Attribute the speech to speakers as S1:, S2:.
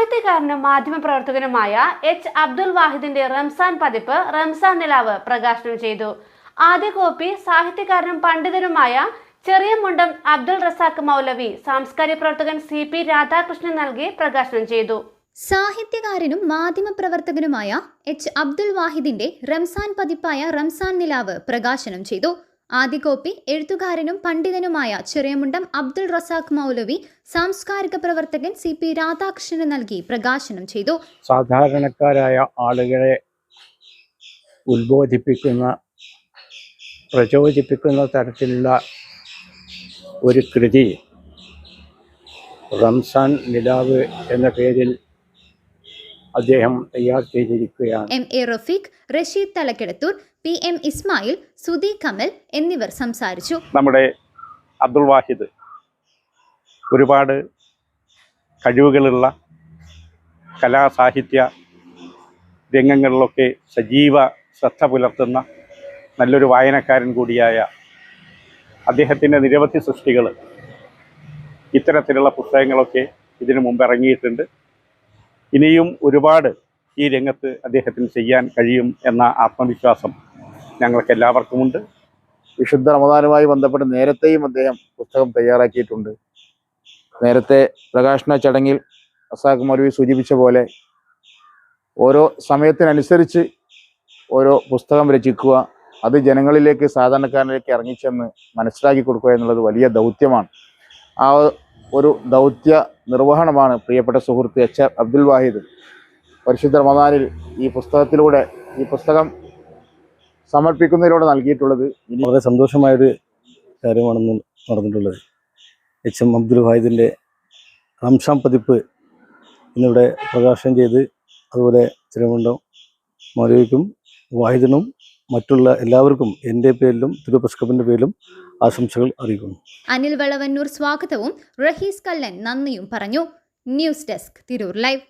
S1: സാഹിത്യകാരനും മാധ്യമപ്രവർത്തകനുമായ എച്ച്. അബ്ദുൽ വാഹിദിന്റെ റംസാൻ പതിപ്പ് റംസാൻ നിലാവ് പ്രകാശനം ചെയ്തു. ആദ്യ കോപ്പി സാഹിത്യകാരനും പണ്ഡിതനുമായ ചെറിയ മുണ്ടം അബ്ദുൾ റസാഖ് മൗലവി സാംസ്കാരിക പ്രവർത്തകൻ സി പി രാധാകൃഷ്ണൻ നൽകി പ്രകാശനം ചെയ്തു.
S2: സാഹിത്യകാരനും മാധ്യമപ്രവർത്തകനുമായ എച്ച്. അബ്ദുൽ വാഹിദിന്റെ റംസാൻ പതിപ്പായ റംസാൻ നിലാവ് പ്രകാശനം ചെയ്തു. ആദ്യ കോപ്പി എഴുത്തുകാരനും പണ്ഡിതനുമായ ചെറിയമുണ്ടം അബ്ദുൾ റസാഖ് മൗലവി സാംസ്കാരിക പ്രവർത്തകൻ സി പി രാധാകൃഷ്ണന് നൽകി പ്രകാശനം ചെയ്തു.
S3: സാധാരണക്കാരായ ആളുകളെ ഉത്ബോധിപ്പിക്കുന്ന പ്രചോദിപ്പിക്കുന്ന തരത്തിലുള്ള ഒരു കൃതി റംസാൻ നിലാവ് എന്ന പേരിൽ അദ്ദേഹം തയ്യാർ ചെയ്തിരിക്കുകയാണ്.
S2: M A Rafeeq Rasheed Thalakkadathur P M Ismail Sudhi Kamal എന്നിവർ സംസാരിച്ചു.
S4: നമ്മുടെ അബ്ദുൾ വാഹിദ് ഒരുപാട് കഴിവുകളുള്ള കലാസാഹിത്യ രംഗങ്ങളിലൊക്കെ സജീവ ശ്രദ്ധ പുലർത്തുന്ന നല്ലൊരു വായനക്കാരൻ കൂടിയായ അദ്ദേഹത്തിന്റെ നിരവധി സൃഷ്ടികൾ ഇത്തരത്തിലുള്ള പുസ്തകങ്ങളൊക്കെ ഇതിനു മുമ്പ് ഇറങ്ങിയിട്ടുണ്ട്. ഇനിയും ഒരുപാട് ഈ രംഗത്ത് അദ്ദേഹത്തിന് ചെയ്യാൻ കഴിയും എന്ന ആത്മവിശ്വാസം ഞങ്ങൾക്ക് എല്ലാവർക്കുമുണ്ട്.
S5: വിശുദ്ധ റമദാനുമായി ബന്ധപ്പെട്ട് നേരത്തെയും അദ്ദേഹം പുസ്തകം തയ്യാറാക്കിയിട്ടുണ്ട്. നേരത്തെ പ്രകാശന ചടങ്ങിൽ അസാഖ് മൗലവി സൂചിപ്പിച്ച പോലെ ഓരോ സമയത്തിനനുസരിച്ച് ഓരോ പുസ്തകം രചിക്കുക അത് ജനങ്ങളിലേക്ക് സാധാരണക്കാരനിലേക്ക് ഇറങ്ങിച്ചെന്ന് മനസ്സിലാക്കി കൊടുക്കുക എന്നുള്ളത് വലിയ ദൗത്യമാണ്. ആ ഒരു ദൗത്യ നിർവഹണമാണ് പ്രിയപ്പെട്ട സുഹൃത്ത് എച്ച് അബ്ദുൽ വാഹിദ്. പരിശുദ്ധ റമദാനിൽ ഈ പുസ്തകത്തിലൂടെ ഈ പുസ്തകം സമർപ്പിക്കുന്നതിലൂടെ നൽകിയിട്ടുള്ളത് ഇനി
S6: വളരെ സന്തോഷമായൊരു കാര്യമാണെന്ന് നടന്നിട്ടുള്ളത് എച്ച് എം അബ്ദുൽ വാഹിദിന്റെ റംഷാം പതിപ്പ് ഇന്നിവിടെ പ്രകാശനം ചെയ്ത് അതുപോലെ തിരുവനന്തപുരം മൗലവിക്കും വാഹിദിനും മറ്റുള്ള എല്ലാവർക്കും എന്റെ പേരിലും തിരുപസ്കപ്പിന്റെ പേരിലും ആശംസകൾ അറിയിക്കുന്നു.
S2: അനിൽ വളവന്നൂർ സ്വാഗതവും റഹീസ് കല്ലൻ നന്ദിയും പറഞ്ഞു. News desk Tirur live.